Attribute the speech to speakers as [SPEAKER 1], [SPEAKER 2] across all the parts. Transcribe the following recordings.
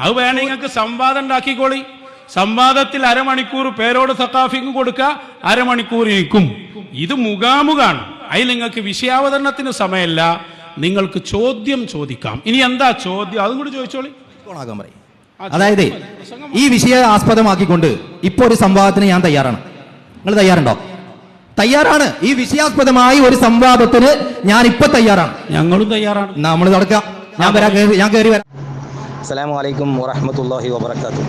[SPEAKER 1] അത് വേണേ നിങ്ങൾക്ക് സംവാദം ഉണ്ടാക്കിക്കോളി. സംവാദത്തിൽ അരമണിക്കൂർ പേരോട് സക്കാഫിക്കും കൊടുക്കുക അരമണിക്കൂർ ഇരിക്കും ഇത് മുഖാമുഖാണ്. അതിൽ നിങ്ങൾക്ക് വിഷയാവതരണത്തിന് സമയമല്ല. നിങ്ങൾക്ക് ചോദ്യം ചോദിക്കാം. ഇനി എന്താ ചോദ്യം? അതും കൂടി ചോദിച്ചോളി.
[SPEAKER 2] അതായത് ഈ വിഷയ ആസ്പദമാക്കിക്കൊണ്ട് ഇപ്പൊ ഒരു സംവാദത്തിന് ഞാൻ തയ്യാറാണ്. നിങ്ങൾ തയ്യാറുണ്ടോ? തയ്യാറാണ്. ഈ വിഷയാസ്പദമായി ഒരു സംവാദത്തിന് ഞാൻ ഇപ്പൊ തയ്യാറാണ്.
[SPEAKER 1] ഞങ്ങളും തയ്യാറാണ്.
[SPEAKER 2] നമ്മൾ നടക്കാം. ഞാൻ വരാം ഞാൻ കയറി വരാം.
[SPEAKER 3] അസ്സലാമു വലൈക്കും വറഹമത്തല്ലാഹി വബർക്കാത്തു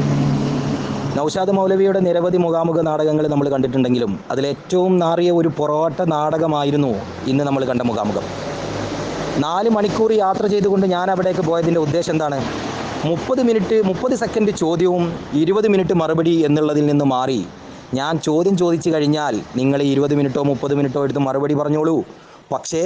[SPEAKER 3] നൗഷാദ് മൗലവിയുടെ നിരവധി മുഖാമുഖ നാടകങ്ങൾ നമ്മൾ കണ്ടിട്ടുണ്ടെങ്കിലും അതിലേറ്റവും നാറിയ ഒരു പൊറോട്ട നാടകമായിരുന്നു ഇന്ന് നമ്മൾ കണ്ട മുഖാമുഖം. നാല് മണിക്കൂർ യാത്ര ചെയ്തുകൊണ്ട് ഞാൻ അവിടേക്ക് പോയതിന്റെ ഉദ്ദേശം എന്താണ്? മുപ്പത് മിനിറ്റ് മുപ്പത് സെക്കൻഡ് ചോദ്യവും ഇരുപത് മിനിറ്റ് മറുപടി എന്നുള്ളതിൽ നിന്ന് മാറി. ഞാൻ ചോദ്യം ചോദിച്ചു കഴിഞ്ഞാൽ നിങ്ങൾ ഇരുപത് മിനിറ്റോ മുപ്പത് മിനിറ്റോ എടുത്ത് മറുപടി പറഞ്ഞോളൂ. പക്ഷേ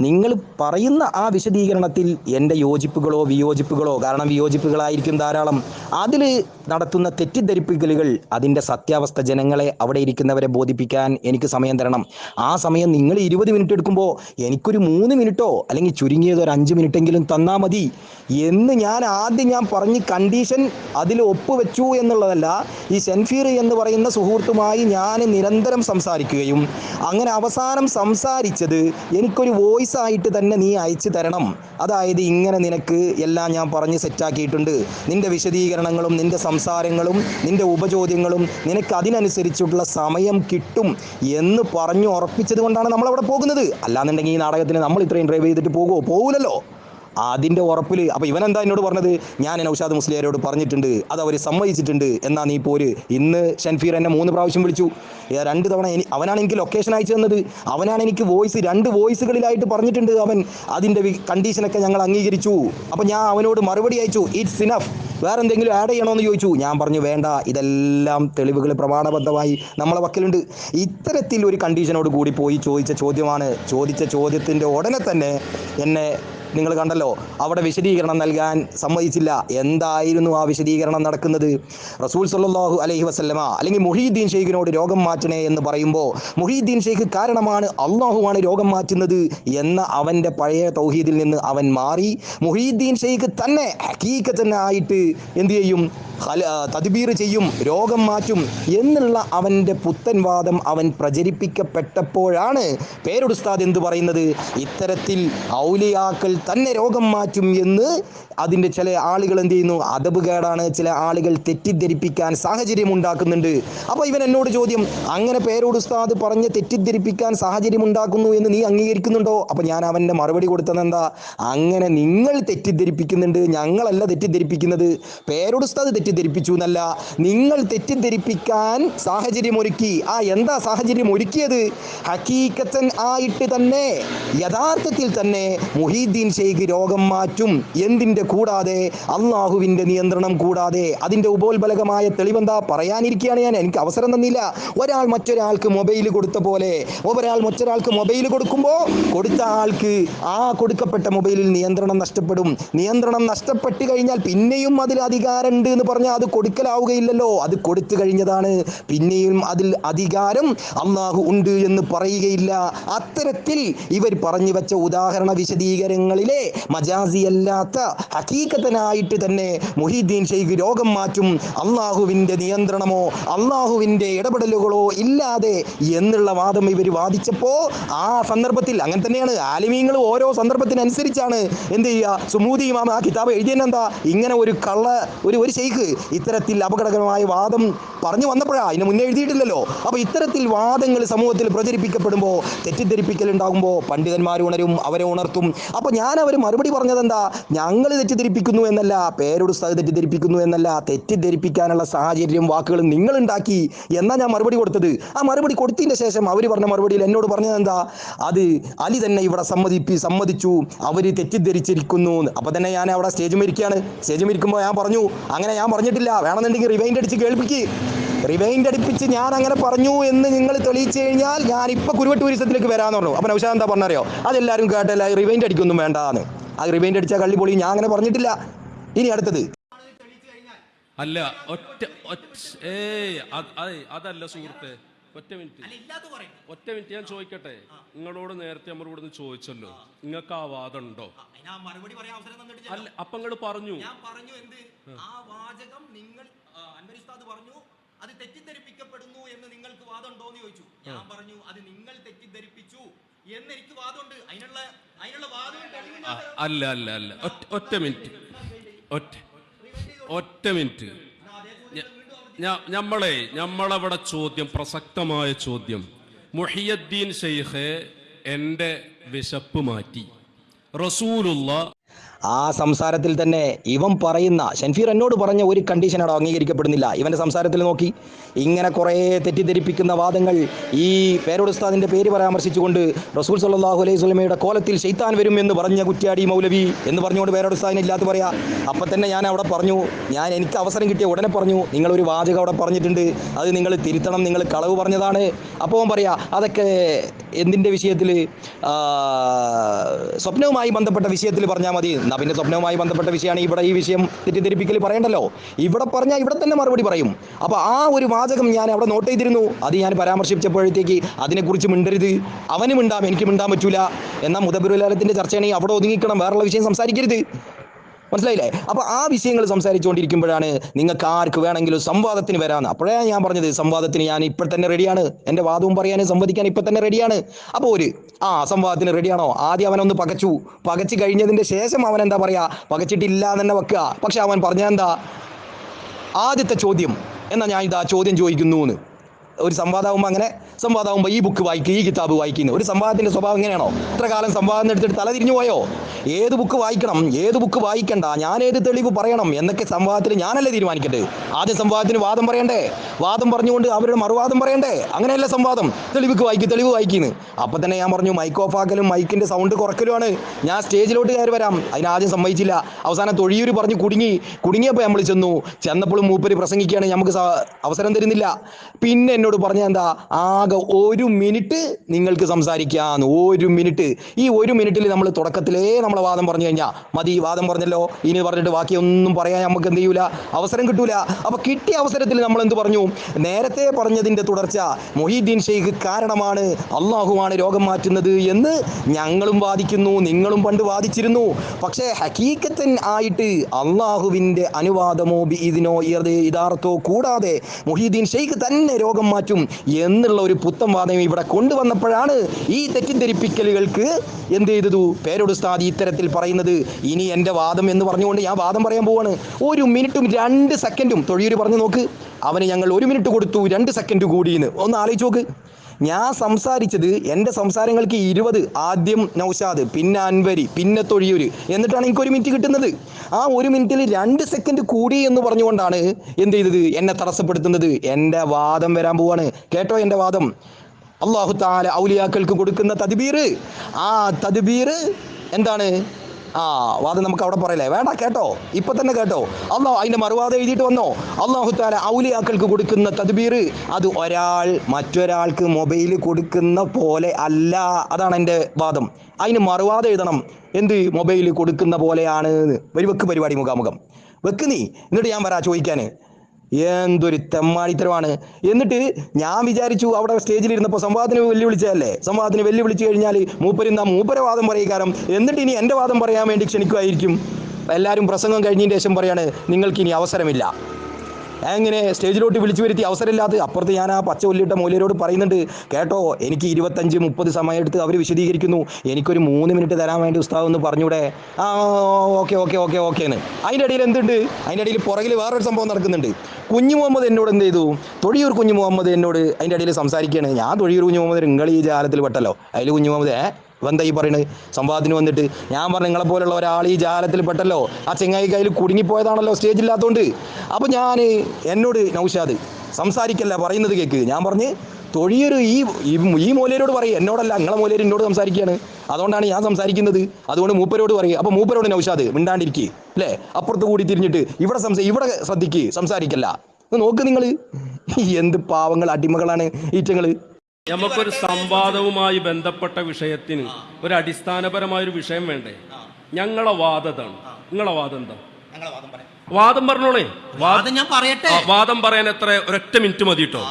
[SPEAKER 3] നിങ്ങൾ പറയുന്ന ആ വിശദീകരണത്തിൽ എന്റെ യോജിപ്പുകളോ വിയോജിപ്പുകളോ കാരണം വിയോജിപ്പുകളായിരിക്കും ധാരാളം. അതിൽ നടത്തുന്ന തെറ്റിദ്ധരിപ്പിക്കലുകൾ അതിന്റെ സത്യാവസ്ഥ ജനങ്ങളെ അവിടെ ഇരിക്കുന്നവരെ ബോധിപ്പിക്കാൻ എനിക്ക് സമയം തരണം. ആ സമയം നിങ്ങൾ ഇരുപത് മിനിറ്റ് എടുക്കുമ്പോൾ എനിക്കൊരു മൂന്ന് മിനിറ്റോ അല്ലെങ്കിൽ ചുരുങ്ങിയത് ഒരു അഞ്ച് മിനിറ്റെങ്കിലും തന്നാൽ മതി. എന്ന് ഞാൻ ആദ്യം ഞാൻ പറഞ്ഞ് കണ്ടീഷൻ അതിൽ ഒപ്പുവെച്ചു എന്നുള്ളതല്ല ഈ സെൻഫീർ എന്ന് പറയുന്ന സുഹൃത്തുമായി ഞാൻ നിരന്തരം സംസാരിക്കുകയും അങ്ങനെ അവസാനം സംസാരിച്ചത് എനിക്കൊരു വോയിസ് ആയിട്ട് തന്നെ നീ അയച്ചു തരണം. അതായത് ഇങ്ങനെ നിനക്ക് എല്ലാം ഞാൻ പറഞ്ഞ് സെറ്റാക്കിയിട്ടുണ്ട്. നിന്റെ വിശദീകരണങ്ങളും നിന്റെ സംസാരങ്ങളും നിന്റെ ഉപചോദ്യങ്ങളും നിനക്ക് അതിനനുസരിച്ചുള്ള സമയം കിട്ടും എന്ന് പറഞ്ഞു ഉറപ്പിച്ചത് കൊണ്ടാണ് നമ്മളവിടെ പോകുന്നത്. അല്ലാന്നുണ്ടെങ്കിൽ ഈ നാടകത്തിന് നമ്മൾ ഇത്രയും ഡ്രൈവ് ചെയ്തിട്ട് പോകുമോ പോകില്ലല്ലോ അതിന്റെ ഉറപ്പിൽ അപ്പോൾ ഇവൻ എന്താ എന്നോട് പറഞ്ഞത്? ഞാൻ നൗഷാദ് മുസ്ലിയാരോട് പറഞ്ഞിട്ടുണ്ട്. അത് അവർ സമ്മതിച്ചിട്ടുണ്ട്. എന്നാ നീ പോര്. ഇന്ന് ഷൻഫീർ എന്നെ മൂന്ന് പ്രാവശ്യം വിളിച്ചു. രണ്ട് തവണ അവനാണ് എനിക്ക് ലൊക്കേഷൻ അയച്ചു തന്നത്. അവനാണ് എനിക്ക് വോയിസ് രണ്ട് വോയിസുകളിലായിട്ട് പറഞ്ഞിട്ടുണ്ട് അവൻ. അതിന്റെ കണ്ടീഷനൊക്കെ ഞങ്ങൾ അംഗീകരിച്ചു. അപ്പോൾ ഞാൻ അവനോട് മറുപടി അയച്ചു. ഇറ്റ്സ് ഇനഫ് വേറെ എന്തെങ്കിലും ആഡ് ചെയ്യണമെന്ന് ചോദിച്ചു. ഞാൻ പറഞ്ഞു വേണ്ട. ഇതെല്ലാം തെളിവുകൾ പ്രമാണബദ്ധമായി നമ്മളെ വക്കലുണ്ട്. ഇത്തരത്തിൽ ഒരു കണ്ടീഷനോട് കൂടി പോയി ചോദിച്ച ചോദ്യമാണ്. ചോദിച്ച ചോദ്യത്തിന്റെ ഉടനെ തന്നെ എന്നെ നിങ്ങൾ കണ്ടല്ലോ അവിടെ വിശദീകരണം നൽകാൻ സമ്മതിച്ചില്ല. എന്തായിരുന്നു ആ വിശദീകരണം നടക്കുന്നത്? റസൂൽ സല്ലാഹു അലഹി വസല്ലമ അല്ലെങ്കിൽ മുഹീദ്ദീൻ ഷെയ്ഖിനോട് രോഗം മാറ്റണേ എന്ന് പറയുമ്പോൾ മുഹീദ്ദീൻ ഷെയ്ഖ് കാരണമാണ് അള്ളാഹുവാണ് രോഗം മാറ്റുന്നത് എന്ന അവന്റെ പഴയ തൗഹീദിൽ നിന്ന് അവൻ മാറി. മുഹീദ്ദീൻ ഷെയ്ഖ് തന്നെ ഹക്കീക്കത്തന്നെ ആയിട്ട് എന്ത് ചെയ്യും? തദ്ബീർ ചെയ്യും രോഗം മാറ്റും എന്നുള്ള അവന്റെ പുത്തൻ വാദം അവൻ പ്രചരിപ്പിക്കപ്പെട്ടപ്പോഴാണ് പേരുടുസ്താദ് എന്ത് പറയുന്നത്? ഇത്തരത്തിൽ ഔലിയാക്കൾ തന്നെ രോഗം മാറ്റും എന്ന് അതിന്റെ ചില ആളുകൾ എന്ത് ചെയ്യുന്നു? അതബ് കേടാണ്. ചില ആളുകൾ തെറ്റിദ്ധരിപ്പിക്കാൻ സാഹചര്യം ഉണ്ടാക്കുന്നുണ്ട്. അപ്പോൾ ഇവൻ എന്നോട് ചോദ്യം അങ്ങനെ പേരോട് ഉസ്താദ് പറഞ്ഞ് തെറ്റിദ്ധരിപ്പിക്കാൻ സാഹചര്യം ഉണ്ടാക്കുന്നു എന്ന് നീ അംഗീകരിക്കുന്നുണ്ടോ? അപ്പോൾ ഞാൻ അവന്റെ മറുപടി കൊടുത്തത് എന്താ? അങ്ങനെ നിങ്ങൾ തെറ്റിദ്ധരിപ്പിക്കുന്നുണ്ട്. ഞങ്ങളല്ല തെറ്റിദ്ധരിപ്പിക്കുന്നത്. പേരോട് ഉസ്താദ് തെറ്റിദ്ധരിപ്പിച്ചു എന്നല്ല. നിങ്ങൾ തെറ്റിദ്ധരിപ്പിക്കാൻ സാഹചര്യം ഒരുക്കി. ആ എന്താ സാഹചര്യം ഒരുക്കിയത്? ഹക്കീക്കത്തൻ ആയിട്ട് തന്നെ യഥാർത്ഥത്തിൽ തന്നെ മുഹീദ്ദീൻ ഷെയ്ഖ് രോഗം മാറ്റും. എന്തിന്റെ കൂടാതെ? അള്ളാഹുവിന്റെ നിയന്ത്രണം കൂടാതെ. അതിന്റെ ഉപോത്ബലകമായ തെളിവെന്താ പറയാനിരിക്കുകയാണ് ഞാൻ. എനിക്ക് അവസരം തന്നില്ല. ഒരാൾ മറ്റൊരാൾക്ക് മൊബൈൽ കൊടുത്ത പോലെ. ഒരാൾ മറ്റൊരാൾക്ക് മൊബൈൽ കൊടുക്കുമ്പോൾ കൊടുത്ത ആൾക്ക് ആ കൊടുക്കപ്പെട്ട മൊബൈലിൽ നിയന്ത്രണം നഷ്ടപ്പെടും. നിയന്ത്രണം നഷ്ടപ്പെട്ട് കഴിഞ്ഞാൽ പിന്നെയും അതിൽ അധികാരമുണ്ട് എന്ന് പറഞ്ഞാൽ അത് കൊടുക്കലാവുകയില്ലല്ലോ. അത് കൊടുത്തു കഴിഞ്ഞതാണ്. പിന്നെയും അതിൽ അധികാരം അള്ളാഹു ഉണ്ട് എന്ന് പറയുകയില്ല. അത്തരത്തിൽ ഇവർ പറഞ്ഞു വെച്ച ഉദാഹരണ വിശദീകരണങ്ങളിലെ മജാസിയല്ലാത്ത ഹക്കീക്കത്തനായിട്ട് തന്നെ മുഹീദ്ദീൻ ഷെയ്ഖ് രോഗം മാറ്റും അള്ളാഹുവിന്റെ നിയന്ത്രണമോ അള്ളാഹുവിന്റെ ഇടപെടലുകളോ ഇല്ലാതെ എന്നുള്ള വാദം ഇവർ വാദിച്ചപ്പോൾ ആ സന്ദർഭത്തിൽ അങ്ങനെ തന്നെയാണ്. ആലിമീങ്ങൾ ഓരോ സന്ദർഭത്തിനനുസരിച്ചാണ് എന്ത് ചെയ്യുക? സുമൂതി ഇമാം ആ കിതാബ് എഴുതിയെന്നെന്താ ഇങ്ങനെ ഒരു കള്ള ഒരു ഒരു ഷെയ്ഖ് ഇത്തരത്തിൽ അപകടകരമായ വാദം പറഞ്ഞു വന്നപ്പോഴാ അതിന് മുന്നേ എഴുതിയിട്ടില്ലല്ലോ. അപ്പോൾ ഇത്തരത്തിൽ വാദങ്ങൾ സമൂഹത്തിൽ പ്രചരിപ്പിക്കപ്പെടുമ്പോൾ തെറ്റിദ്ധരിപ്പിക്കൽ ഉണ്ടാകുമ്പോൾ പണ്ഡിതന്മാർ ഉണരും അവരെ ഉണർത്തും. അപ്പോൾ ഞാൻ അവർ മറുപടി പറഞ്ഞത് എന്താ ഞങ്ങൾ തെറ്റിദ്ധരിപ്പിക്കുന്നു എന്നല്ല പേരോട് സ്ഥലം തെറ്റിദ്ധരിപ്പിക്കുന്നു എന്നല്ല തെറ്റിദ്ധരിപ്പിക്കാനുള്ള സാഹചര്യം വാക്കുകൾ നിങ്ങൾ ഉണ്ടാക്കി എന്നാ ഞാൻ മറുപടി കൊടുത്തത്. ആ മറുപടി കൊടുത്തതിന്റെ ശേഷം അവർ പറഞ്ഞ മറുപടിയിൽ എന്നോട് പറഞ്ഞത് എന്താ അത് അലി തന്നെ ഇവിടെ സമ്മതിപ്പി സമ്മതിച്ചു അവർ തെറ്റിദ്ധരിച്ചിരിക്കുന്നു. അപ്പോൾ തന്നെ ഞാൻ അവിടെ സ്റ്റേജ് മരിക്കുകയാണ് സ്റ്റേജ് മരിക്കുമ്പോൾ ഞാൻ പറഞ്ഞു അങ്ങനെ ഞാൻ പറഞ്ഞിട്ടില്ല. വേണമെന്നുണ്ടെങ്കിൽ റിവൈൻഡ് അടിച്ച് കേൾപ്പിക്ക്. റിവൈൻഡ് അടിപ്പിച്ച് ഞാൻ അങ്ങനെ പറഞ്ഞു എന്ന് നിങ്ങൾ തെളിയിച്ചു കഴിഞ്ഞാൽ ഞാൻ ഇപ്പൊ കുരുവട്ട് ടൂറിസത്തിലേക്ക് വരാന്ന് പറഞ്ഞു. അപ്പൊ നൗഷാദ് എന്താ പറഞ്ഞറിയോ? അതെല്ലാവരും കേട്ടല്ല റിവൈൻഡ് അടിക്കൊന്നും വേണ്ടാന്ന്. ആ റിവൈൻഡ് അടിച്ച കള്ളി പൊളി ഞാൻ അങ്ങനെ പറഞ്ഞിട്ടില്ല. ഇനി അടുത്തത്.
[SPEAKER 1] അല്ല ഒറ്റ അതല്ല സുഹൃത്തെ
[SPEAKER 4] ഒറ്റ മിനിറ്റ്. ഒറ്റ മിനിറ്റ് ഞാൻ ചോദിക്കട്ടെ? നിങ്ങളോട് നേരത്തെ നമ്മൾ ഇവിടുന്ന് ചോദിച്ചല്ലോ. നിങ്ങൾക്ക് ആ വാദം ഉണ്ടോ
[SPEAKER 2] മറുപടി പറയാൻ അവസരം തന്നിട്ടില്ല
[SPEAKER 4] അല്ല അപ്പൊ നിങ്ങൾ പറഞ്ഞു.
[SPEAKER 2] ഞാൻ പറഞ്ഞു എന്ത്? ആ വാചകം നിങ്ങൾ ആ, അൻവർ ഉസ്താദ് പറഞ്ഞു. അത് തെറ്റിദ്ധരിപ്പിക്കപ്പെടുന്നു എന്ന് നിങ്ങൾക്ക് വാദമുണ്ടോ എന്ന് ചോദിച്ചു. ഞാൻ പറഞ്ഞു അത് നിങ്ങൾ തെറ്റിദ്ധരിപ്പിച്ചു എന്ന് എനിക്ക് വാദമുണ്ട്. അതിനുള്ള അതിനുള്ള തരാം.
[SPEAKER 4] അല്ല അല്ല അല്ല. ഒറ്റ മിനിറ്റ്. ഒറ്റ ഒറ്റ മിനിറ്റ്. നമ്മളെ ഞമ്മളെ ഞമ്മളവിടെ ചോദ്യം പ്രസക്തമായ ചോദ്യം. മുഹിയദ്ദീൻ ഷെയ്ഖ് എന്റെ വിശപ്പ് മാറ്റി. റസൂലുള്ള
[SPEAKER 3] ആ സംസാരത്തിൽ തന്നെ ഇവൻ പറയുന്ന ഷൻഫീർ എന്നോട് പറഞ്ഞ ഒരു കണ്ടീഷനാണോ അംഗീകരിക്കപ്പെടുന്നില്ല. ഇവന്റെ സംസാരത്തിൽ നോക്കി. ഇങ്ങനെ കുറേ തെറ്റിദ്ധരിപ്പിക്കുന്ന വാദങ്ങൾ ഈ പേരോടുസ്താദിന്റെ പേര് പരാമർശിച്ചുകൊണ്ട് റസൂൽ സല്ലാഹു അലൈഹി സ്വലമയുടെ കോലത്തിൽ ഷെയ്ത്താൻ വരും എന്ന് പറഞ്ഞ കുറ്റ്യാടി മൗലവി എന്ന് പറഞ്ഞുകൊണ്ട് പേരോടുസ്താദിനെ ഇല്ലാത്ത പറയാ. അപ്പം തന്നെ ഞാൻ അവിടെ പറഞ്ഞു ഞാൻ എനിക്ക് അവസരം കിട്ടിയ ഉടനെ പറഞ്ഞു നിങ്ങളൊരു വാചകം അവിടെ പറഞ്ഞിട്ടുണ്ട്. അത് നിങ്ങൾ തിരുത്തണം നിങ്ങൾ കളവ് പറഞ്ഞതാണ്. അപ്പോൾ പറയാ അതൊക്കെ എന്തിന്റെ വിഷയത്തിൽ? സ്വപ്നവുമായി ബന്ധപ്പെട്ട വിഷയത്തിൽ പറഞ്ഞാൽ മതി. എന്നാൽ പിന്നെ സ്വപ്നവുമായി ബന്ധപ്പെട്ട വിഷയമാണ് ഇവിടെ ഈ വിഷയം തെറ്റിദ്ധരിപ്പിക്കൽ പറയണ്ടല്ലോ. ഇവിടെ പറഞ്ഞാൽ ഇവിടെ തന്നെ മറുപടി പറയും. അപ്പോൾ ആ ഒരു വാചകം ഞാൻ അവിടെ നോട്ട് ചെയ്തിരുന്നു. അത് ഞാൻ പരാമർശിച്ചപ്പോഴത്തേക്ക് അതിനെക്കുറിച്ച് മിണ്ടരുത്. അവനും മിണ്ടാം എനിക്ക് മിണ്ടാൻ പറ്റൂല. എന്നാൽ മുതബുരുലാലത്തിന്റെ ചർച്ചയാണെങ്കിൽ അവിടെ ഒതുങ്ങിക്കണം. വേറെയുള്ള വിഷയം സംസാരിക്കരുത്. മനസ്സിലായില്ലേ? അപ്പൊ ആ വിഷയങ്ങൾ സംസാരിച്ചുകൊണ്ടിരിക്കുമ്പോഴാണ് നിങ്ങൾക്ക് ആർക്ക് വേണമെങ്കിലും സംവാദത്തിന് വരാന്ന്. അപ്പോഴാണ് ഞാൻ പറഞ്ഞത് സംവാദത്തിന് ഞാൻ ഇപ്പോൾ തന്നെ റെഡിയാണ് എന്റെ വാദവും പറയാനും സംവദിക്കാൻ ഇപ്പൊ തന്നെ റെഡിയാണ് അപ്പോൾ ഒരു ആ സംവാദത്തിന് റെഡിയാണോ ആദ്യം അവനൊന്ന് പകച്ചു. പകച്ചു കഴിഞ്ഞതിന്റെ ശേഷം അവൻ എന്താ പറയാ? പകച്ചിട്ടില്ല എന്നെ വെക്കുക. പക്ഷെ അവൻ പറഞ്ഞ എന്താ? ആദ്യത്തെ ചോദ്യം. എന്നാ ഞാൻ ഇതാ ചോദ്യം ചോദിക്കുന്നു എന്ന്. ഒരു സംവാദമാകുമ്പോൾ അങ്ങനെ സംവാദമാകുമ്പോൾ ഈ ബുക്ക് വായിക്കുക ഈ കിതാബ് വായിക്കുന്നു. ഒരു സംവാദത്തിന്റെ സ്വഭാവം എങ്ങനെയാണോ? ഇത്ര കാലം സംവാദം എടുത്തിട്ട് തല തിരിഞ്ഞു പോയോ? ഏത് ബുക്ക് വായിക്കണം? ഏത് ബുക്ക് വായിക്കണ്ട? ഞാൻ ഏത് തെളിവ് പറയണം? എന്നൊക്കെ സംവാദത്തിൽ ഞാനല്ലേ തീരുമാനിക്കട്ടെ ആദ്യം സംവാദത്തിന് വാദം പറയണ്ടേ? വാദം പറഞ്ഞുകൊണ്ട് അവരുടെ മറുവാദം പറയണ്ടേ? അങ്ങനെയല്ല സംവാദം. തെളിവുക്ക് വായിക്കും തെളിവ് വായിക്കുന്നു. അപ്പം തന്നെ ഞാൻ പറഞ്ഞു മൈക്ക് ഓഫ് ആക്കലും മൈക്കിന്റെ സൗണ്ട് കുറക്കലുമാണ്. ഞാൻ സ്റ്റേജിലോട്ട് കയറി വരാം. അതിനാദ്യം സമ്മതിച്ചില്ല. അവസാനം തൊഴിയൂർ പറഞ്ഞ് കുടുങ്ങി കുടുങ്ങിയപ്പോൾ നമ്മൾ ചെന്നു ചെന്നപ്പോഴും മൂപ്പര് പ്രസംഗിക്കുകയാണ്. നമുക്ക് അവസരം തരുന്നില്ല. പിന്നെ എന്നോട് പറഞ്ഞ എന്താ? ആകെ ഒരു മിനിറ്റ് നിങ്ങൾക്ക് സംസാരിക്കാന്ന്. ഒരു മിനിറ്റ്. ഈ ഒരു മിനിറ്റിൽ നമ്മൾ തുടക്കത്തിലേ നമ്മളെ വാദം പറഞ്ഞു കഴിഞ്ഞാൽ മതി. വാദം പറഞ്ഞല്ലോ. ഇനി പറഞ്ഞിട്ട് ബാക്കി ഒന്നും പറയാൻ നമുക്ക് എന്ത് ചെയ്യൂല? അവസരം കിട്ടൂല. അപ്പൊ കിട്ടിയ അവസരത്തിൽ നമ്മൾ എന്ത് പറഞ്ഞു? നേരത്തെ പറഞ്ഞതിന്റെ തുടർച്ച മൊഹീദ്ദീൻ ഷെയ്ഖ് കാരണമാണ് അള്ളാഹുവാണ് രോഗം മാറ്റുന്നത് എന്ന് ഞങ്ങളും വാദിക്കുന്നു. നിങ്ങളും പണ്ട് വാദിച്ചിരുന്നു. പക്ഷേ ഹക്കീക്കത്തൻ ആയിട്ട് അള്ളാഹുവിന്റെ അനുവാദമോ ഇതിനോ ഇതാർത്ഥോ കൂടാതെ മൊഹീദ്ദീൻ ഷെയ്ഖ് തന്നെ രോഗം മാറ്റും എന്നുള്ള ഒരു പുത്തം വാദം ഇവിടെ കൊണ്ടുവന്നപ്പോഴാണ് ഈ തെറ്റിദ്ധരിപ്പിക്കലുകൾക്ക് എന്ത് ചെയ്തതു? പേരോട് സ്ഥാതി ഇത്തരത്തിൽ പറയുന്നത്. ഇനി എന്റെ വാദം എന്ന് പറഞ്ഞുകൊണ്ട് ഞാൻ വാദം പറയാൻ പോവാണ്. ഒരു മിനിറ്റും രണ്ട് സെക്കൻഡും തൊഴിയൂർ പറഞ്ഞു നോക്ക്. അവന് ഞങ്ങൾ ഒരു മിനിറ്റ് കൊടുത്തു രണ്ട് സെക്കൻഡ് കൂടിയെന്ന് ഒന്ന് ആലോചിച്ച് നോക്ക്. ഞാൻ സംസാരിച്ചത് എന്റെ സംസാരങ്ങൾക്ക് ഇരുപത് ആദ്യം നൗഷാദ് പിന്നെ അൻവരി പിന്നെ തൊഴിയൂര്. എന്നിട്ടാണ് എനിക്ക് ഒരു മിനിറ്റ് കിട്ടുന്നത്. ആ ഒരു മിനിറ്റിൽ രണ്ട് സെക്കൻഡ് കൂടി എന്ന് പറഞ്ഞുകൊണ്ടാണ് എന്ത് ചെയ്തത്? എന്നെ തടസ്സപ്പെടുത്തുന്നത്. എന്റെ വാദം വരാൻ പോവാണ്. കേട്ടോ എന്റെ വാദം? അള്ളാഹു താല ഔലിയാക്കൾക്ക് കൊടുക്കുന്ന തദ്ബീർ ആ തദ്ബീർ എന്താണ്? ആ വാദം നമുക്ക് അവിടെ പറയലേ വേണ്ട കേട്ടോ. ഇപ്പൊ തന്നെ കേട്ടോ. അള്ളാഹ് അതിന്റെ മറുവാദം എഴുതിയിട്ട് വന്നോ? അള്ളാഹു താല ഔലിയാക്കൾക്ക് കൊടുക്കുന്ന തദ്ബീർ അത് ഒരാൾ മറ്റൊരാൾക്ക് മൊബൈൽ കൊടുക്കുന്ന പോലെ അല്ല. അതാണ് എന്റെ വാദം. അതിന് മറുവാദം എഴുതണം. എന്ത്? മൊബൈൽ കൊടുക്കുന്ന പോലെയാണ്. വരി വെക്ക് പരിപാടി മുഖാമുഖം. വെക്ക് നീ. എന്നിട്ട് ഞാൻ വരാ ചോദിക്കാൻ എന്തൊരു തെമ്മാടിത്തരമാണ്. എന്നിട്ട് ഞാൻ വിചാരിച്ചു അവിടെ സ്റ്റേജിൽ ഇരുന്നപ്പോൾ സംവാദത്തിന് വെല്ലുവിളിച്ചതല്ലേ? സംവാദത്തിന് വെല്ലുവിളിച്ചു കഴിഞ്ഞാൽ മൂപ്പരുന്ന മൂപ്പര വാദം പറയുകാരം എന്നിട്ട് ഇനി എന്റെ വാദം പറയാൻ വേണ്ടി ക്ഷണിക്കുമായിരിക്കും എല്ലാവരും പ്രസംഗം കഴിഞ്ഞതിന് ശേഷം പറയാണ് നിങ്ങൾക്ക് ഇനി അവസരമില്ല. എങ്ങനെ സ്റ്റേജിലോട്ട് വിളിച്ചു വരുത്തി അവസരമില്ലാതെ അപ്പുറത്ത് ഞാൻ ആ പച്ച കൊല്ലിട്ട മൂല്യരോട് പറയുന്നുണ്ട് കേട്ടോ എനിക്ക് ഇരുപത്തഞ്ച് മുപ്പത് സമയം എടുത്ത് അവർ വിശദീകരിക്കുന്നു. എനിക്കൊരു മൂന്ന് മിനിറ്റ് തരാൻ വേണ്ടി ഉസ്താവ് ഒന്ന് പറഞ്ഞൂടെ? ആ ഓക്കെ ഓക്കെ ഓക്കെ ഓക്കെ എന്ന്. അതിന്റെ ഇടയിൽ എന്തുണ്ട്? അതിന്റെ ഇടയിൽ പുറകിൽ വേറൊരു സംഭവം നടക്കുന്നുണ്ട്. കുഞ്ഞു മുഹമ്മദ് എന്നോട് എന്ത് ചെയ്തു? തൊഴിയൂർ കുഞ്ഞു മുഹമ്മദ് എന്നോട് അതിന്റെ ഇടയിൽ സംസാരിക്കുകയാണ്. ഞാൻ തൊഴിയൂർ കുഞ്ഞു മുഹമ്മദ് നിങ്ങൾ ഈ ജാലത്തിൽ പെട്ടല്ലോ. അതിൽ കുഞ്ഞു മുഹമ്മദ് എന്താ ഈ പറയുന്നത് സംവാദത്തിന് വന്നിട്ട്. ഞാൻ പറഞ്ഞു നിങ്ങളെ പോലുള്ള ഒരാൾ ഈ ജാലത്തിൽ പെട്ടല്ലോ. ആ ചെങ്ങായി കയ്യിൽ കുടുങ്ങിപ്പോയതാണല്ലോ സ്റ്റേജില്ലാത്തതുകൊണ്ട് അപ്പോൾ ഞാൻ എന്നോട് നൗഷാദ് സംസാരിക്കല്ല പറയുന്നത് കേക്ക്. ഞാൻ പറഞ്ഞ് തൊഴിയൊരു ഈ ഈ- മൂലയരോട് പറയും. എന്നോടല്ല നിങ്ങളെ മൂലയർ എന്നോട് സംസാരിക്കുകയാണ് അതുകൊണ്ടാണ് ഞാൻ സംസാരിക്കുന്നത്. അതുകൊണ്ട് മൂപ്പരോട് പറയും. അപ്പോൾ മൂപ്പരോട് നൗഷാദ് മിണ്ടാണ്ടിരിക്കുക അല്ലേ അപ്പുറത്ത് കൂടി തിരിഞ്ഞിട്ട് ഇവിടെ സംസാ ഇവിടെ ശ്രദ്ധിക്കുക സംസാരിക്കല്ല. നോക്ക് നിങ്ങൾ എന്ത് പാവങ്ങൾ അടിമകളാണ് ഈറ്റങ്ങൾ
[SPEAKER 4] നമുക്കൊരു സംവാദവുമായി ബന്ധപ്പെട്ട വിഷയത്തിന് ഒരു അടിസ്ഥാനപരമായ ഒരു വിഷയം വേണ്ടേ? ഞങ്ങളെ വാദതാണ് നിങ്ങളെ വാദം എന്താ?
[SPEAKER 2] ഞങ്ങളെ വാദം പറയാം.
[SPEAKER 4] വാദം പറഞ്ഞോളേ. വാദം
[SPEAKER 3] ഞാൻ പറയട്ടെ?
[SPEAKER 4] വാദം പറയാൻ എത്ര ഒരൊറ്റ മിനിറ്റ് മതി കേട്ടോ.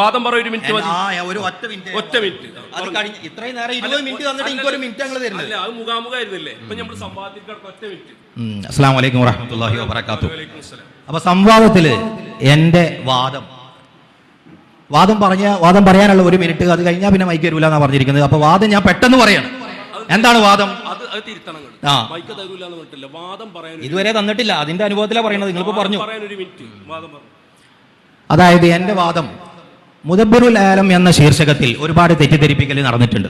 [SPEAKER 4] വാദം പറ ഒരു മിനിറ്റ് മതി.
[SPEAKER 3] ഒരു ഒറ്റ മിനിറ്റ്.
[SPEAKER 4] ഒറ്റ മിനിറ്റ്.
[SPEAKER 3] ഇത്രയും നേരം ഇരുപത് മിനിറ്റ് തന്നിട്ട് മിനിറ്റ് ഞങ്ങൾ
[SPEAKER 4] അത് മുഖാമുഖായിരുന്നില്ലേ ഇപ്പൊ നമ്മൾ സംവാദത്തിൽ ഒറ്റ മിനിറ്റ്.
[SPEAKER 3] അസ്സാം വലൈക്കും വബർക്കാത്തു. അപ്പൊ സംവാദത്തിൽ എന്റെ വാദം വാദം പറഞ്ഞ വാദം പറയാനുള്ള ഒരു മിനിറ്റ് അത് കഴിഞ്ഞാൽ പിന്നെ മൈക്ക് വരൂല എന്നാ പറഞ്ഞിരിക്കുന്നത്. അപ്പൊ വാദം ഞാൻ പെട്ടെന്ന് പറയാണ്. എന്താണ് വാദം?
[SPEAKER 4] തരൂല
[SPEAKER 3] ഇതുവരെ തന്നിട്ടില്ല. അതിന്റെ അനുഭവത്തിലാണ് പറയുന്നത് നിങ്ങളിപ്പോ പറഞ്ഞു. അതായത് എന്റെ വാദം മുദബ്ബറുൽ ആലം എന്ന ശീർഷകത്തിൽ ഒരുപാട് തെറ്റിദ്ധരിപ്പിക്കൽ നടന്നിട്ടുണ്ട്.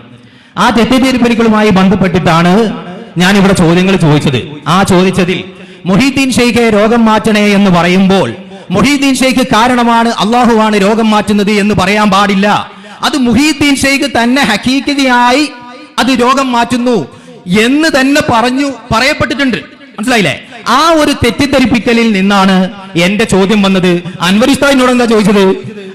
[SPEAKER 3] ആ തെറ്റിദ്ധരിപ്പിക്കലുമായി ബന്ധപ്പെട്ടിട്ടാണ് ഞാൻ ഇവിടെ ചോദ്യങ്ങൾ ചോദിച്ചത്. ആ ചോദിച്ചതിൽ മൊഹീദ്ദീൻ ഷെയ്ഖെ രോഗം മാറ്റണേ എന്ന് പറയുമ്പോൾ മൊഹീദ്ദീൻ ഷെയ്ഖ് കാരണമാണ് അള്ളാഹുവാണ് രോഗം മാറ്റുന്നത് എന്ന് പറയാൻ പാടില്ല. അത് മുഹീദ്ദീൻ ഷെയ്ഖ് തന്നെ ഹക്കീക്കതയായി അത് രോഗം മാറ്റുന്നു എന്ന് തന്നെ പറഞ്ഞു പറയപ്പെട്ടിട്ടുണ്ട്. മനസ്സിലായില്ലേ? ആ ഒരു തെറ്റിദ്ധരിപ്പിക്കലിൽ നിന്നാണ് എന്റെ ചോദ്യം വന്നത്. അൻവരിസ്താദിനോട് എന്താ ചോദിച്ചത്?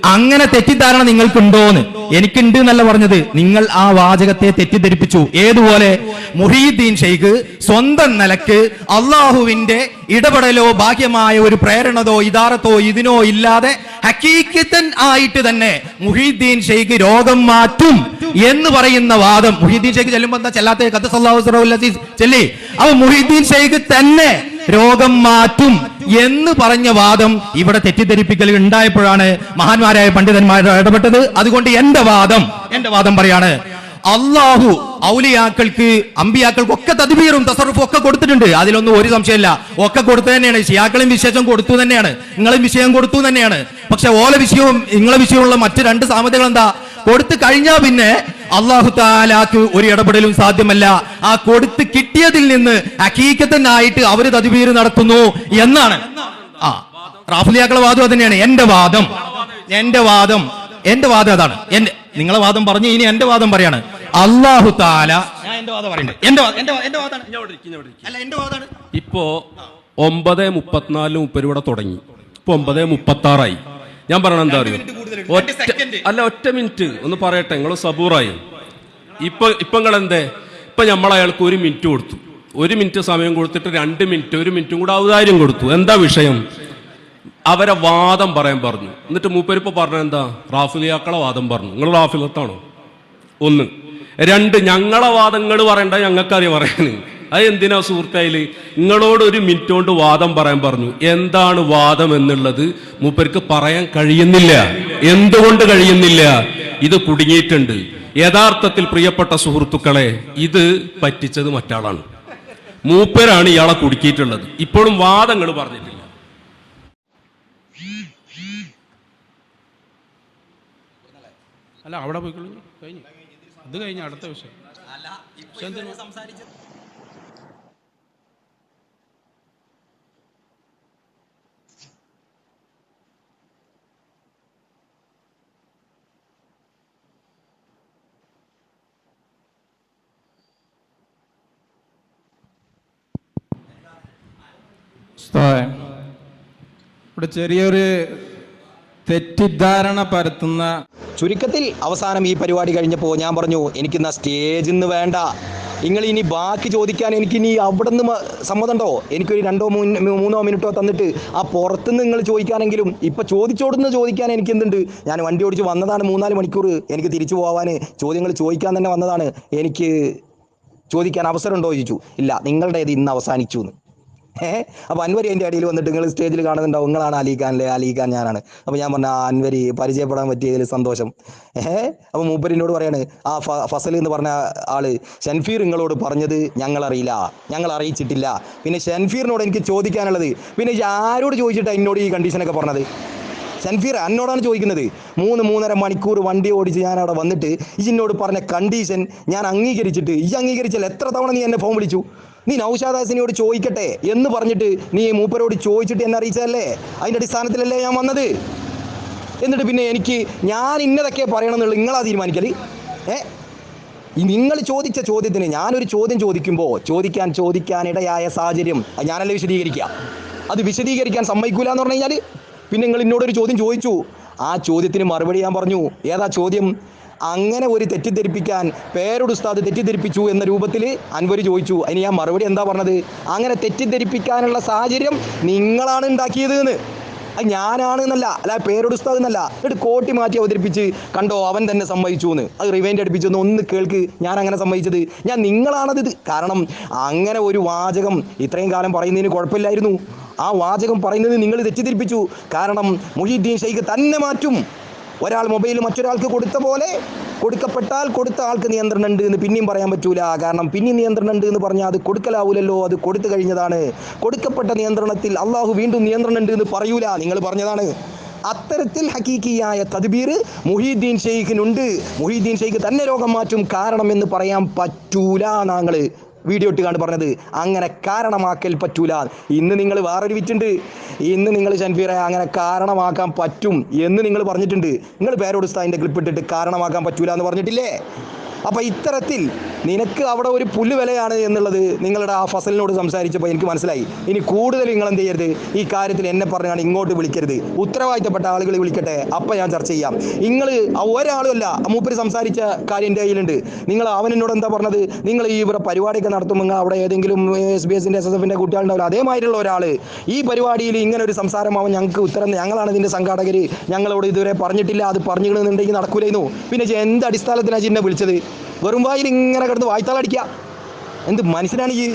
[SPEAKER 3] അങ്ങനെ തെറ്റിദ്ധാരണ നിങ്ങൾക്കുണ്ടോന്ന്? എനിക്കുണ്ട് എന്നല്ല പറഞ്ഞത്. നിങ്ങൾ ആ വാചകത്തെ തെറ്റിദ്ധരിപ്പിച്ചു. ഏതുപോലെ? മുഹീദ്ദീൻ ഷെയ്ഖ് സ്വന്തം നിലയ്ക്ക് അള്ളാഹുവിന്റെ ഇടപെടലോ ഭാഗ്യമായ ഒരു പ്രേരണതോ ഇതാറത്തോ ഇതിനോ ഇല്ലാതെ ഹക്കീക്കത്തൻ ആയിട്ട് തന്നെ മുഹീദ്ദീൻ ഷെയ്ഖ് രോഗം മാറ്റും എന്ന് പറയുന്ന വാദം. മുഹീദ്ദീൻ ഷെയ്ഖ് ചെല്ലുമ്പോ എന്താ ചെല്ലാത്ത ഖദ്ദസല്ലാഹു ചെല്ലി? അപ്പൊ മുഹീദ്ദീൻ ഷെയ്ഖ് തന്നെ രോഗം മാറ്റും എന്ന് പറഞ്ഞ വാദം ഇവിടെ തെറ്റിദ്ധരിപ്പിക്കൽ ഉണ്ടായപ്പോഴാണ് മഹാന്മാരായ പണ്ഡിതന്മാർ ഇടപെട്ടത്. അതുകൊണ്ട് എന്റെ വാദം എന്റെ വാദം പറയാണ്. അള്ളാഹു ഔലിയാക്കൾക്ക് അമ്പിയാക്കൾക്ക് ഒക്കെ തദ്ബീറും തസറുഫും ഒക്കെ കൊടുത്തിട്ടുണ്ട്. അതിലൊന്നും ഒരു സംശയമില്ല. ഒക്കെ കൊടുത്തു തന്നെയാണ്. ഷിയാക്കളും വിശേഷം കൊടുത്തു തന്നെയാണ്. നിങ്ങളും വിഷയം കൊടുത്തു തന്നെയാണ്. പക്ഷെ ഓല വിഷയവും നിങ്ങളെ വിഷയമുള്ള മറ്റു രണ്ട് സാമ്യതകൾ എന്താ കൊടുത്തു കഴിഞ്ഞാൽ പിന്നെ അള്ളാഹു താലാക്ക് ഒരു ഇടപെടലും സാധ്യമല്ല. ആ കൊടുത്ത് കിട്ടിയതിൽ നിന്ന് ഹക്കീക്കത്തനായിട്ട് അവർ തതിവീര് നടത്തുന്നു എന്നാണ്. ആ റാഫുലിയാക്കളെ വാദം തന്നെയാണ് എന്റെ വാദം. എന്റെ വാദം. എന്റെ വാദം അതാണ്. എന്റെ നിങ്ങളെ വാദം പറഞ്ഞു ഇനി എന്റെ വാദം പറയാണ്. അള്ളാഹു താല ഞാൻ എന്റെ വാദം പറയുന്നുണ്ട് എന്റെ വാ- എന്റെ വാദമാണ്. അല്ല എന്റെ വാദമാണ്
[SPEAKER 4] ഇപ്പോ ഒമ്പത് മുപ്പത്തിനാലിന് മുപ്പത് ഇവിടെ തുടങ്ങി. ഇപ്പൊ ഒമ്പത് മുപ്പത്തി ആറായി ഞാൻ പറയണ എന്താ അറിയോ? ഒറ്റ അല്ല ഒറ്റ മിനിറ്റ് ഒന്ന് പറയട്ടെ നിങ്ങൾ സബൂറായി. ഇപ്പൊ ഇപ്പൊ നിങ്ങൾ എന്തേ ഇപ്പൊ നമ്മൾ അയാൾക്ക് ഒരു മിനിറ്റ് കൊടുത്തു. ഒരു മിനിറ്റ് സമയം കൊടുത്തിട്ട് രണ്ട് മിനിറ്റ് ഒരു മിനിറ്റും കൂടെ ഔദാര്യം കൊടുത്തു. എന്താ വിഷയം? അവരെ വാദം പറയാൻ പറഞ്ഞു. എന്നിട്ട് മൂപ്പരിപ്പോ പറഞ്ഞ എന്താ? റാഫിലിയാക്കളെ വാദം പറഞ്ഞു. നിങ്ങൾ റാഫിലത്താണോ? ഒന്ന്. രണ്ട് ഞങ്ങളെ വാദങ്ങൾ പറയണ്ട ഞങ്ങൾക്കറിയാം പറയാന് അത് എന്തിനാ സുഹൃത്തായാൽ? നിങ്ങളോട് ഒരു മിനിറ്റ് കൊണ്ട് വാദം പറയാൻ പറഞ്ഞു. എന്താണ് വാദം എന്നുള്ളത് മൂപ്പർക്ക് പറയാൻ കഴിയുന്നില്ല. എന്തുകൊണ്ട് കഴിയുന്നില്ല? ഇത് കുടുങ്ങിയിട്ടുണ്ട്. യഥാർത്ഥത്തിൽ പ്രിയപ്പെട്ട സുഹൃത്തുക്കളെ ഇത് പറ്റിച്ചത് മറ്റാളാണ്. മൂപ്പരാണ് ഇയാളെ കുടുക്കിയിട്ടുള്ളത്. ഇപ്പോഴും വാദങ്ങൾ പറഞ്ഞിട്ടില്ല.
[SPEAKER 1] അല്ല അവിടെ പോയിക്കൊള്ളു. കഴിഞ്ഞു. കഴിഞ്ഞു അത് കഴിഞ്ഞ അടുത്ത വിഷയം.
[SPEAKER 5] ഇവിടെ ചെറിയൊരു തെറ്റിദ്ധാരണ പരത്തുന്ന
[SPEAKER 6] ചുരുക്കത്തിൽ അവസാനം ഈ പരിപാടി കഴിഞ്ഞപ്പോൾ ഞാൻ പറഞ്ഞു എനിക്കിന്ന് സ്റ്റേജിൽ നിന്ന് വേണ്ട. നിങ്ങൾ ഇനി ബാക്കി ചോദിക്കാൻ എനിക്ക് ഇനി അവിടെ നിന്ന് സമ്മതമുണ്ടോ? എനിക്കൊരു രണ്ടോ മൂന്ന് മിനിറ്റോ തന്നിട്ട് ആ പുറത്തുനിന്ന് നിങ്ങൾ ചോദിക്കാനെങ്കിലും ഇപ്പം ചോദിച്ചോടുന്ന് ചോദിക്കാൻ എനിക്ക് എന്തുണ്ട് ഞാൻ വണ്ടി ഓടിച്ച് വന്നതാണ് മൂന്നാൽ മണിക്കൂർ. എനിക്ക് തിരിച്ചു പോകാൻ ചോദ്യങ്ങൾ ചോദിക്കാൻ തന്നെ വന്നതാണ്. എനിക്ക് ചോദിക്കാൻ അവസരമുണ്ടോ ചോദിച്ചു. ഇല്ല നിങ്ങളുടേത് ഇന്ന് അവസാനിച്ചു എന്ന്. ഏഹ് അപ്പോൾ അൻവരി എന്റെ അടിയിൽ വന്നിട്ട് നിങ്ങൾ സ്റ്റേജിൽ കാണുന്നുണ്ടാവും. നിങ്ങളാണ് അലിഖാനല്ലേ അലിഖാൻ ഞാനാണ്. അപ്പൊ ഞാൻ പറഞ്ഞ അൻവരി പരിചയപ്പെടാൻ പറ്റിയതിൽ സന്തോഷം. ഏഹ് അപ്പൊ മൂപ്പരിനോട് പറയാണ് ആ ഫസൽ എന്ന് പറഞ്ഞ ആൾ ഷൻഫീർ നിങ്ങളോട് പറഞ്ഞത് ഞങ്ങൾ അറിയില്ല ഞങ്ങൾ അറിയിച്ചിട്ടില്ല. പിന്നെ ഷൻഫീറിനോട് എനിക്ക് ചോദിക്കാനുള്ളത് പിന്നെ ആരോട് ചോദിച്ചിട്ടാണ് എന്നോട് ഈ കണ്ടീഷനൊക്കെ പറഞ്ഞത്? ഷൻഫീർ എന്നോടാണ് ചോദിക്കുന്നത്. മൂന്ന് മൂന്നര മണിക്കൂർ വണ്ടി ഓടിച്ച് ഞാൻ അവിടെ വന്നിട്ട് ഈ പറഞ്ഞ കണ്ടീഷൻ ഞാൻ അംഗീകരിച്ചിട്ട് ഈ അംഗീകരിച്ചാൽ എത്ര തവണ നീ എന്നെ ഫോൺ വിളിച്ചു? നീ നൗഷാദാസിനോട് ചോദിക്കട്ടെ എന്ന് പറഞ്ഞിട്ട് നീ മൂപ്പരോട് ചോദിച്ചിട്ട് എന്നെ അറിയിച്ചതല്ലേ? അതിന്റെ അടിസ്ഥാനത്തിലല്ലേ ഞാൻ വന്നത്? എന്നിട്ട് പിന്നെ എനിക്ക് ഞാൻ ഇന്നതൊക്കെ പറയണമെന്നുള്ള നിങ്ങളാ തീരുമാനിക്കൽ ഏ? നിങ്ങൾ ചോദിച്ച ചോദ്യത്തിന് ഞാനൊരു ചോദ്യം ചോദിക്കുമ്പോൾ ചോദിക്കാൻ ചോദിക്കാനിടയായ സാഹചര്യം അത് ഞാനല്ലേ വിശദീകരിക്കുക. അത് വിശദീകരിക്കാൻ സമ്മതിക്കൂല എന്ന് പറഞ്ഞു കഴിഞ്ഞാൽ പിന്നെ നിങ്ങൾ എന്നോടൊരു ചോദ്യം ചോദിച്ചു. ആ ചോദ്യത്തിന് മറുപടി ഞാൻ പറഞ്ഞു. ഏതാ ചോദ്യം?
[SPEAKER 3] അങ്ങനെ ഒരു തെറ്റിദ്ധരിപ്പിക്കാൻ പേരോട് ഉസ്താദ് തെറ്റിദ്ധരിപ്പിച്ചു എന്ന രൂപത്തിൽ അൻവർ ചോദിച്ചു. അതിന് ഞാൻ മറുപടി എന്താ പറഞ്ഞത്? അങ്ങനെ തെറ്റിദ്ധരിപ്പിക്കാനുള്ള സാഹചര്യം നിങ്ങളാണ് ഉണ്ടാക്കിയത് എന്ന്. അത് ഞാനാണ് എന്നല്ല അല്ല പേരോട് ഉസ്താദ് എന്നല്ല. എന്നിട്ട് കോട്ടി മാറ്റി അവതരിപ്പിച്ച് കണ്ടോ അവൻ തന്നെ സമ്മതിച്ചു എന്ന്. അത് റിവൈൻഡ് അടുപ്പിച്ചൊന്ന് ഒന്ന് കേൾക്ക് ഞാൻ അങ്ങനെ സമ്മതിച്ചത്. ഞാൻ നിങ്ങളാണത് കാരണം അങ്ങനെ ഒരു വാചകം ഇത്രയും കാലം പറയുന്നതിന് കുഴപ്പമില്ലായിരുന്നു. ആ വാചകം പറയുന്നത് നിങ്ങൾ തെറ്റിദ്ധരിപ്പിച്ചു. കാരണം മുഹീദ്ദീൻ ഷെയ്ഖ് തന്നെ മാറ്റും. ഒരാൾ മൊബൈൽ മറ്റൊരാൾക്ക് കൊടുത്ത പോലെ കൊടുക്കപ്പെട്ടാൽ കൊടുത്ത ആൾക്ക് നിയന്ത്രണം ഉണ്ട് എന്ന് പിന്നെയും പറയാൻ പറ്റൂല. കാരണം പിന്നെയും നിയന്ത്രണം ഉണ്ട് എന്ന് പറഞ്ഞാൽ അത് കൊടുക്കലാവൂലല്ലോ. അത് കൊടുത്തു കഴിഞ്ഞതാണ്. കൊടുക്കപ്പെട്ട നിയന്ത്രണത്തിൽ അള്ളാഹു വീണ്ടും നിയന്ത്രണം ഉണ്ട് എന്ന് പറയൂല. നിങ്ങൾ പറഞ്ഞതാണ്. അത്തരത്തിൽ ഹക്കീക്കിയായ തദ്ബീർ മുഹീദ്ദീൻ ഷെയ്ഖിനുണ്ട്. മുഹീദ്ദീൻ ഷെയ്ഖ് തന്നെ രോഗം മാറ്റും കാരണം എന്ന് പറയാൻ പറ്റൂല നാങ്ങൾ വീഡിയോ ഇട്ട് കണ്ട് പറഞ്ഞത് അങ്ങനെ കാരണമാക്കൽ പറ്റൂല. ഇന്ന് നിങ്ങൾ വേറൊരു വിറ്റുണ്ട്. ഇന്ന് നിങ്ങൾ ഷൻഫീറെ അങ്ങനെ കാരണമാക്കാൻ പറ്റും എന്ന് നിങ്ങൾ പറഞ്ഞിട്ടുണ്ട്. നിങ്ങൾ പേരോട് സ്ഥാനിന്റെ ക്ലിപ്പ് ഇട്ടിട്ട് കാരണമാക്കാൻ പറ്റൂല എന്ന് പറഞ്ഞിട്ടില്ലേ? അപ്പം ഇത്തരത്തിൽ നിനക്ക് അവിടെ ഒരു പുല്ല് വിലയാണ് എന്നുള്ളത് നിങ്ങളുടെ ആ ഫസലിനോട് സംസാരിച്ചപ്പോൾ എനിക്ക് മനസ്സിലായി. ഇനി കൂടുതൽ നിങ്ങൾ എന്ത് ചെയ്യരുത്? ഈ കാര്യത്തിൽ എന്നെ പറഞ്ഞാണ് ഇങ്ങോട്ട് വിളിക്കരുത്. ഉത്തരവാദിത്തപ്പെട്ട ആളുകൾ വിളിക്കട്ടെ. അപ്പം ഞാൻ ചർച്ച ചെയ്യാം. നിങ്ങൾ ഒരാളുമല്ല മൂപ്പര് സംസാരിച്ച കാര്യം എന്റെ കയ്യിലുണ്ട്. നിങ്ങൾ അവനോട് എന്താ പറഞ്ഞത്? നിങ്ങൾ ഈ ഇവിടെ പരിപാടിയൊക്കെ നടത്തുമ്പോൾ അവിടെ ഏതെങ്കിലും എസ് ബി എസിന്റെ എസ് എസ് എഫിന്റെ കുട്ടികളുണ്ടാവില്ല. അതേമാതിരിയുള്ള ഒരാൾ ഈ പരിപാടിയിൽ ഇങ്ങനെ ഒരു സംസാരം അവൻ ഞങ്ങൾക്ക് ഉത്തരം ഞങ്ങളാണ് ഇതിന്റെ സംഘാടകർ ഞങ്ങളോട് ഇതുവരെ പറഞ്ഞിട്ടില്ല. അത് പറഞ്ഞിട്ടുണ്ടെങ്കിൽ നടക്കൂലായിരുന്നു. പിന്നെ എന്ത് അടിസ്ഥാനത്തിനാണ് ചിന്നെ വിളിച്ചത്? വെറും വായിൽ ഇങ്ങനെ കിടന്ന് വായ്ത്താളടിക്കുക. എന്ത് മനസ്സിനാണ് ഈ